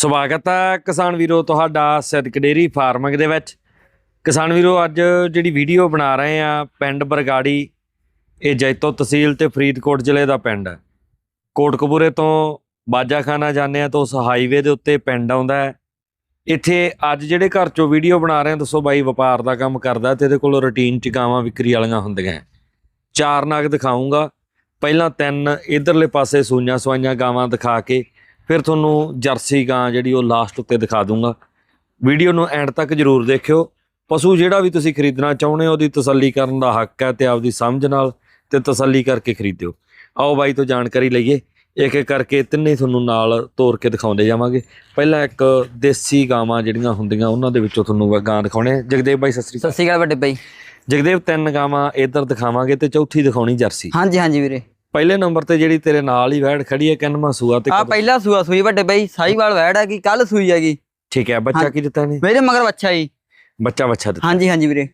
ਸਵਾਗਤ ਹੈ ਕਿਸਾਨ ਵੀਰੋ, ਤੁਹਾਡਾ ਸਿਦਕ ਡੇਰੀ ਫਾਰਮਿੰਗ ਦੇ ਵਿੱਚ। ਕਿਸਾਨ ਵੀਰੋ, ਅੱਜ ਜਿਹੜੀ ਵੀਡੀਓ ਬਣਾ ਰਹੇ ਆ, ਪਿੰਡ ਬਰਗਾੜੀ, ਇਹ ਜੈਤੋ ਤਹਿਸੀਲ ਤੇ ਫਰੀਦਕੋਟ ਜ਼ਿਲ੍ਹੇ ਦਾ ਪਿੰਡ ਹੈ। ਕੋਟਕਪੂਰੇ ਤੋਂ ਬਾਜਾਖਾਨਾ ਜਾਂਦੇ ਆ ਤਾਂ ਉਸ ਹਾਈਵੇ ਦੇ ਉੱਤੇ ਪਿੰਡ ਆਉਂਦਾ ਹੈ। ਇੱਥੇ ਅੱਜ ਜਿਹੜੇ ਘਰ ਚੋਂ ਵੀਡੀਓ ਬਣਾ ਰਹੇ ਆ, ਦੱਸੋ ਬਾਈ, ਵਪਾਰ ਦਾ ਕੰਮ ਕਰਦਾ ਤੇ ਇਹਦੇ ਕੋਲ ਰੁਟੀਨ ਚ ਗਾਵਾਂ ਵਿਕਰੀ ਵਾਲੀਆਂ ਹੁੰਦੀਆਂ ਚਾਰ ਨਾਗ ਦਿਖਾਉਂਗਾ ਪਹਿਲਾਂ ਤਿੰਨ ਇਧਰਲੇ ਪਾਸੇ ਸੂਈਆਂ ਸਵਾਈਆਂ ਗਾਵਾਂ ਦਿਖਾ ਕੇ ਫਿਰ ਤੁਹਾਨੂੰ ਜਰਸੀ ਗਾਂ ਜਿਹੜੀ ਉਹ ਲਾਸਟ ਉੱਤੇ ਦਿਖਾ ਦੂੰਗਾ। ਵੀਡੀਓ ਨੂੰ ਐਂਡ ਤੱਕ ਜਰੂਰ ਦੇਖਿਓ। ਪਸ਼ੂ ਜਿਹੜਾ ਵੀ ਤੁਸੀਂ ਖਰੀਦਣਾ ਚਾਹੁੰਦੇ ਹੋ ਉਹਦੀ ਤਸੱਲੀ ਕਰਨ ਦਾ ਹੱਕ ਹੈ ਤੇ ਆਪਦੀ ਸਮਝ ਨਾਲ ਤੇ ਤਸੱਲੀ ਕਰਕੇ ਖਰੀਦਿਓ। ਆਓ ਬਾਈ ਤੋਂ ਜਾਣਕਾਰੀ ਲਈਏ। ਇੱਕ ਇੱਕ ਕਰਕੇ ਤਿੰਨੇ ਤੁਹਾਨੂੰ ਨਾਲ ਤੋਰ ਕੇ ਦਿਖਾਉਂਦੇ ਜਾਵਾਂਗੇ। ਪਹਿਲਾਂ ਇੱਕ ਦੇਸੀ ਗਾਵਾਂ ਜਿਹੜੀਆਂ ਹੁੰਦੀਆਂ ਉਹਨਾਂ ਦੇ ਵਿੱਚੋਂ ਤੁਹਾਨੂੰ ਗਾਂ ਦਿਖਾਉਣੇ। ਜਗਦੇਵ ਬਾਈ ਸਤਿ ਸ਼੍ਰੀ ਅਕਾਲ ਵੱਡੇ ਬਾਈ। ਜਗਦੇਵ ਤਿੰਨ ਗਾਵਾਂ ਇੱਧਰ ਦਿਖਾਵਾਂਗੇ ਤੇ ਚੌਥੀ ਦਿਖਾਉਣੀ ਜਰਸੀ। ਹਾਂਜੀ ਹਾਂਜੀ ਵੀਰੇ। ਪਹਿਲੇ ਨੰਬਰ ਤੇ ਜਿਹੜੀ ਤੇਰੇ ਨਾਲ ਹੀ ਵੈੜ ਖੜੀ ਹੈ ਕਿੰਨਵਾਂ ਸੂਆ ਤੇ ਆ ਪਹਿਲਾ ਸੂਆ ਸੂਈ ਵੱਡੇ ਬਾਈ ਸਾਈਵਾਲ ਵੈੜ ਹੈਗੀ ਕੱਲ ਸੂਈ ਹੈਗੀ। ਠੀਕ ਹੈ ਬੱਚਾ ਹਾਂ। ਕੀ ਦਿੱਤਾ ਨੇ ਮੇਰੇ ਮਗਰ ਬੱਚਾ ਜੀ। ਬੱਚਾ ਬੱਚਾ ਦਿੱਤਾ। ਹਾਂਜੀ ਹਾਂਜੀ ਵੀਰੇ।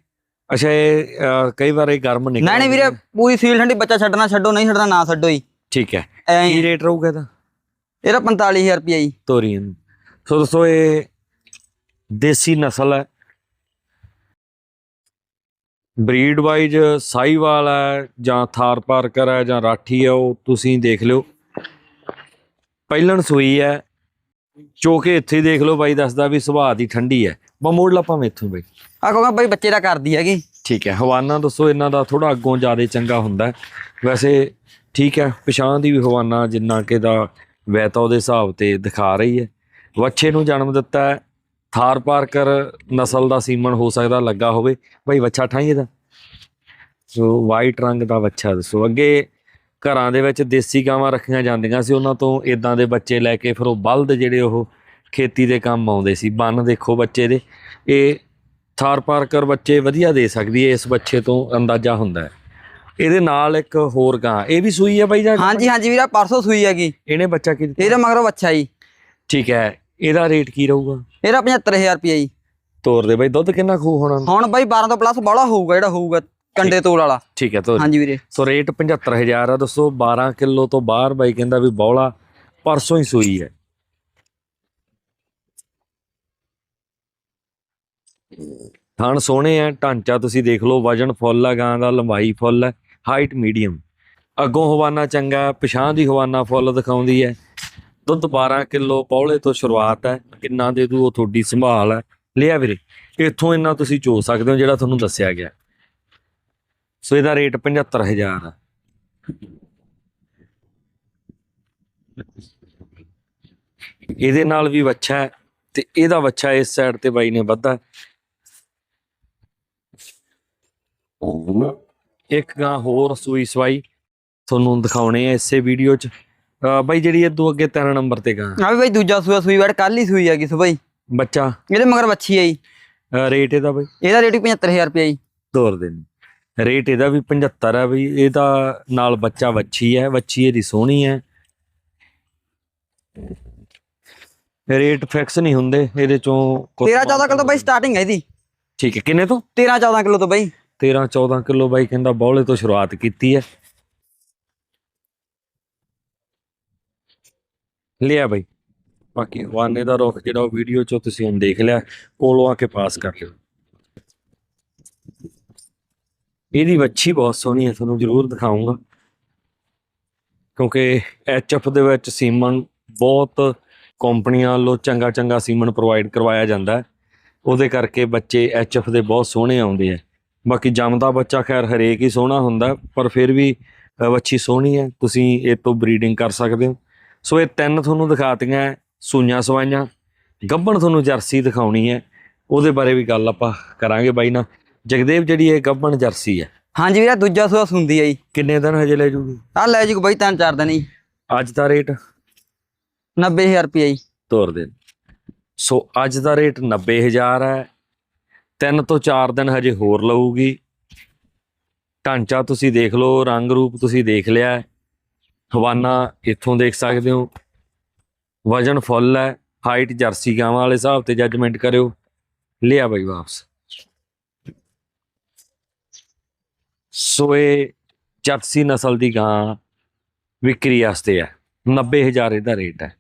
ਅੱਛਾ ਇਹ ਕਈ ਵਾਰ ਇਹ ਗਰਮ ਨਿਕਲ ਨਹੀਂ ਨਹੀਂ ਵੀਰੇ ਪੂਰੀ ਸੀਲ ਠੰਡੀ ਬੱਚਾ ਛੱਡਣਾ ਛੱਡੋ ਨਹੀਂ ਛੱਡਣਾ ਨਾ ਛੱਡੋ ਜੀ। ਠੀਕ ਹੈ। ਕੀ ਹੀ। ਰੇਟ ਰਹੂਗਾ ਇਹਦਾ? ਇਹਦਾ 45000 ਰੁਪਇਆ ਜੀ। ਤੋਰੀਅਨ ਸੋ ਦੋਸਤੋ ਇਹ ਦੇਸੀ ਨਸਲ ਹੈ। ਬਰੀਡ ਵਾਈਜ਼ ਸਾਈਵਾਲ ਹੈ ਜਾਂ ਥਾਰ ਪਾਰਕਰ ਹੈ ਜਾਂ ਰਾਠੀ ਹੈ ਉਹ ਤੁਸੀਂ ਦੇਖ ਲਿਓ। ਪਹਿਲਣ ਸੂਈ ਹੈ। ਜੋ ਕਿ ਇੱਥੇ ਦੇਖ ਲਓ ਬਾਈ ਦੱਸਦਾ ਵੀ ਸੁਭਾਅ ਦੀ ਠੰਡੀ ਹੈ। ਬਾ ਮੋੜ ਲਾ ਭਾਵੇਂ ਇੱਥੋਂ ਬਈ। ਆ ਕਹੂੰਗਾ ਬਾਈ ਬੱਚੇ ਦਾ ਕਰਦੀ ਹੈਗੀ। ਠੀਕ ਹੈ ਹਵਾਨਾ ਦੱਸੋ ਇਹਨਾਂ ਦਾ ਥੋੜਾ ਅੱਗੋਂ ਜ਼ਿਆਦਾ ਚੰਗਾ ਹੁੰਦਾ। ਵੈਸੇ ਠੀਕ ਹੈ ਪਛਾਣ ਦੀ ਵੀ ਹਵਾਨਾ ਜਿੰਨਾ ਕਿ ਦਾ ਵੈਤਾ ਉਹਦੇ ਹਿਸਾਬ ਤੇ ਦਿਖਾ ਰਹੀ ਹੈ। ਵੱਛੇ ਨੂੰ ਜਨਮ ਦਿੱਤਾ ਹੈ। ਥਾਰ ਪਾਰਕਰ ਨਸਲ ਦਾ ਸੀਮਨ ਹੋ ਸਕਦਾ ਲੱਗਾ ਹੋਵੇ। ਭਾਈ ਵੱਛਾ ਠਾਈ ਇਹਦਾ। ਸੋ ਵਾਈਟ ਰੰਗ ਦਾ ਵੱਛਾ। ਦੱਸੋ ਅੱਗੇ ਘਰਾਂ ਦੇ ਵਿੱਚ ਦੇਸੀ ਗਾਵਾਂ ਰੱਖੀਆਂ ਜਾਂਦੀਆਂ ਸੀ। ਉਹਨਾਂ ਤੋਂ ਇਦਾਂ ਦੇ ਬੱਚੇ ਲੈ ਕੇ ਫਿਰ ਉਹ ਬਲਦ ਜਿਹੜੇ ਉਹ ਖੇਤੀ ਦੇ ਕੰਮ ਆਉਂਦੇ ਸੀ। ਬੰਨ ਦੇਖੋ ਬੱਚੇ ਦੇ। ਇਹ ਥਾਰ ਪਾਰਕਰ ਬੱਚੇ ਵਧੀਆ ਦੇ ਸਕਦੀ ਹੈ। ਇਸ ਬੱਚੇ ਤੋਂ ਅੰਦਾਜ਼ਾ ਹੁੰਦਾ ਹੈ। ਇਹਦੇ ਨਾਲ ਇੱਕ ਹੋਰ ਗਾਂ। ਇਹ ਵੀ ਸੂਈ ਹੈ ਬਾਈ ਜੀ ਹਾਂਜੀ ਹਾਂਜੀ ਵੀਰਾ ਪਰਸੋਂ ਸੂਈ ਹੈਗੀ। ਇਹਨੇ ਬੱਚਾ ਕੀ ਦਿੱਤਾ? ਇਹਦੇ ਮਗਰ ਬੱਚਾ ਜੀ। ਠੀਕ ਹੈ। ਇਹਦਾ ਰੇਟ ਕੀ ਰਹੂਗਾ? ਇਹਦਾ 75000 ਰੁਪਇਆ ਜੀ। ਤੋਰ ਦੇ ਬਾਈ ਦੁੱਧ ਕਿੰਨਾ ਖੂ ਹੋਣਾ? ਹੁਣ ਬਾਈ 12 ਤੋਂ ਪਲੱਸ ਬੜਾ ਹੋਊਗਾ ਜਿਹੜਾ ਹੋਊਗਾ ਕੰਡੇ ਤੋਲ ਵਾਲਾ। ਠੀਕ ਹੈ ਤੋਰ। ਹਾਂਜੀ ਵੀਰੇ। ਸੋ ਰੇਟ 75000 ਆ ਦੱਸੋ 12 ਕਿਲੋ ਤੋਂ ਬਾਹਰ ਬਾਈ ਕਹਿੰਦਾ ਵੀ ਬੌਲਾ ਪਰਸੋਂ ਹੀ ਸੂਈ ਹੈ। ਥਣ ਸੋਹਣੇ ਆ ਢਾਂਚਾ ਤੁਸੀਂ ਦੇਖ ਲਓ ਵਜਨ ਫੁੱਲ ਆ ਗਾਂ ਦਾ ਲੰਬਾਈ ਫੁੱਲ ਹੈ ਹਾਈਟ ਮੀਡੀਅਮ ਅੱਗੋਂ ਹਵਾਨਾ ਚੰਗਾ ਪਿਛਾਂ ਦੀ ਹਵਾਨਾ ਫੁੱਲ ਦਿਖਾਉਂਦੀ ਹੈ। ਦੁੱਧ 12 ਕਿਲੋ ਪੌਲੇ ਤੋਂ ਸ਼ੁਰੂਆਤ ਹੈ, ਕਿੰਨਾ ਦੇ ਦੂ, ਉਹ ਤੁਹਾਡੀ ਸੰਭਾਲ ਹੈ। ਲਿਆ ਵੀਰੇ, ਇੱਥੋਂ ਇੰਨਾ ਤੁਸੀਂ ਚੋ ਸਕਦੇ ਹੋ ਜਿਹੜਾ ਤੁਹਾਨੂੰ ਦੱਸਿਆ ਗਿਆ। ਸੋ ਇਹਦਾ ਰੇਟ 75000 ਹੈ। ਇਹਦੇ ਨਾਲ ਵੀ ਵੱਛਾ ਹੈ ਤੇ ਇਹਦਾ ਵੱਛਾ ਇਸ ਸਾਈਡ ਤੇ ਬਾਈ ਨੇ ਵੱਧਾ। ਇੱਕ ਗਾਂ ਹੋਰ ਸੂਈ ਸਵਾਈ ਤੁਹਾਨੂੰ ਦਿਖਾਉਣੇ ਆ ਇਸੇ ਵੀਡੀਓ 'ਚ। ਅਹ ਬਾਈ ਜਿਹੜੀ ਇਹ ਤੋਂ ਅੱਗੇ ਤਿੰਨ ਨੰਬਰ ਤੇ ਗਾਂ। ਆ ਵੀ ਬਾਈ ਦੂਜਾ ਸੂਆ ਸੂਈ ਵੈੜ ਕੱਲ ਹੀ ਸੂਈ ਹੈਗੀ ਸੁਬਾਈ ਬੱਚਾ? ਇਹਦੇ ਮਗਰ ਜੀ। ਅਹ ਰੇਟ ਇਹਦਾ ਬਾਈ? ਇਹਦਾ ਰੇਟ 75000 ਰੁਪਇਆ ਜੀ। ਤੋਰ ਦੇ ਰੇਟ ਇਹਦਾ ਵੀ 75 ਹੈ ਬਈ। ਇਹਦਾ ਨਾਲ ਬੱਚਾ ਵੱਛੀ ਹੈ। ਵੱਛੀ ਇਹਦੀ ਸੋਹਣੀ ਹੈ। ਰੇਟ ਫਿਕਸ ਨਹੀਂ ਹੁੰਦੇ। ਇਹਦੇ ਚੋਂ ਕੁਛ 13 14 ਕਿਲੋ ਤੋਂ ਬਾਈ ਸਟਾਰਟਿੰਗ ਹੈ ਇਹਦੀ। ਠੀਕ ਹੈ। ਕਿੰਨੇ ਤੋਂ? 13 14 ਕਿਲੋ ਤੋਂ ਬਾਈ। 13 14 ਕਿਲੋ ਬਾਈ ਕਹਿੰਦਾ ਬੌਲੇ ਤੋਂ ਸ਼ੁਰੂਆਤ ਕੀਤੀ ਹੈ। ਲਿਆ ਬਾਈ। ਬਾਕੀ ਵਾਨੇ ਦਾ ਰੁੱਖ ਜਿਹੜਾ ਉਹ ਵੀਡੀਓ ਚੋਂ ਤੁਸੀਂ ਹੁਣ ਦੇਖ ਲਿਆ, ਕੋਲੋਂ ਆ ਕੇ ਪਾਸ ਕਰ ਲਿਓ। ਇਹਦੀ ਵੱਛੀ ਬਹੁਤ ਸੋਹਣੀ ਹੈ ਤੁਹਾਨੂੰ ਜ਼ਰੂਰ ਦਿਖਾਉਂਗਾ ਕਿਉਂਕਿ ਐਚਐਫ ਦੇ ਵਿੱਚ ਸੀਮਨ ਬਹੁਤ ਕੰਪਨੀਆਂ ਵੱਲੋਂ ਚੰਗਾ ਚੰਗਾ ਸੀਮਨ ਪ੍ਰੋਵਾਈਡ ਕਰਵਾਇਆ ਜਾਂਦਾ ਹੈ। ਉਹਦੇ ਕਰਕੇ ਬੱਚੇ ਐਚਐਫ ਦੇ ਬਹੁਤ ਸੋਹਣੇ ਆਉਂਦੇ ਆ। ਬਾਕੀ ਜੰਮਦਾ ਬੱਚਾ ਖੈਰ ਹਰੇਕ ਹੀ ਸੋਹਣਾ ਹੁੰਦਾ, ਪਰ ਫਿਰ ਵੀ ਵੱਛੀ ਸੋਹਣੀ ਹੈ ਤੁਸੀਂ ਇਹ ਤੋਂ ਬਰੀਡਿੰਗ ਕਰ ਸਕਦੇ ਹੋ। ਸੋ ਇਹ ਤਿੰਨ ਤੁਹਾਨੂੰ ਦਿਖਾਤੀਆਂ ਸੂਈਆਂ ਸਵਾਈਆਂ। ਗੱਭਣ ਤੁਹਾਨੂੰ ਜਰਸੀ ਦਿਖਾਉਣੀ ਹੈ ਉਹਦੇ ਬਾਰੇ ਵੀ ਗੱਲ ਆਪਾਂ ਕਰਾਂਗੇ ਬਾਈ ਨਾਲ। ਜਗਦੇਵ ਜਿਹੜੀ ਇਹ ਗੱਭਣ ਜਰਸੀ ਹੈ ਹਾਂਜੀ ਵੀਰਾ ਦੂਜਾ ਸੂਆ ਸੁੰਦੀ ਹੈ ਜੀ। ਕਿੰਨੇ ਦਿਨ ਹਜੇ ਲੈ ਜੂਗੀ? ਆ ਲੈ ਜੀ ਬਾਈ ਤਿੰਨ ਚਾਰ ਦਿਨ ਜੀ ਅੱਜ ਦਾ ਰੇਟ? 90000 ਰੁਪਇਆ ਜੀ। ਤੋਰ ਦੇ। ਸੋ ਅੱਜ ਦਾ ਰੇਟ 90000 ਹੈ ਤਿੰਨ ਤੋਂ ਚਾਰ ਦਿਨ ਹਜੇ ਹੋਰ ਲਊਗੀ। ਢਾਂਚਾ ਤੁਸੀਂ ਦੇਖ ਲਓ ਰੰਗ ਰੂਪ ਤੁਸੀਂ ਦੇਖ ਲਿਆ। ਹਵਾਨਾ, ਇੱਥੋਂ ਦੇਖ ਸਕਦੇ ਹੋ। ਵਜਨ ਫੁੱਲ ਹੈ ਹਾਈਟ ਜਰਸੀ ਗਾਵਾਂ ਵਾਲੇ ਹਿਸਾਬ ਤੇ ਜੱਜਮੈਂਟ ਕਰਿਓ। ਲਿਆ ਬਈ ਵਾਪਸ। ਸੋਏ ਜਰਸੀ ਨਸਲ ਦੀ ਗਾਂ ਵਿਕਰੀ ਵਾਸਤੇ ਹੈ। 90000 ਇਹਦਾ ਰੇਟ ਹੈ।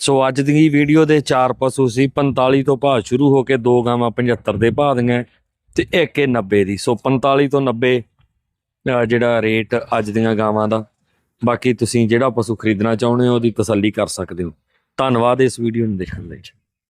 ਸੋ ਅੱਜ ਦੀ ਵੀਡੀਓ ਦੇ ਚਾਰ ਪਸ਼ੂ ਸੀ। 45 ਤੋਂ ਭਾਅ ਸ਼ੁਰੂ ਹੋ ਕੇ ਦੋ ਗਾਵਾਂ 75 ਦੇ ਭਾਅ ਦੀਆਂ ਤੇ ਇੱਕ ਇਹ 90 ਦੀ। ਸੋ 45 ਤੋਂ 90 ਜਿਹੜਾ ਰੇਟ ਅੱਜ ਦੀਆਂ ਗਾਵਾਂ ਦਾ। ਬਾਕੀ ਤੁਸੀਂ ਜਿਹੜਾ ਪਸ਼ੂ ਖਰੀਦਣਾ ਚਾਹੁੰਦੇ ਹੋ, ਉਹਦੀ ਤਸੱਲੀ ਕਰ ਸਕਦੇ ਹੋ। ਧੰਨਵਾਦ ਇਸ ਵੀਡੀਓ ਨੂੰ ਦੇਖਣ ਲਈ।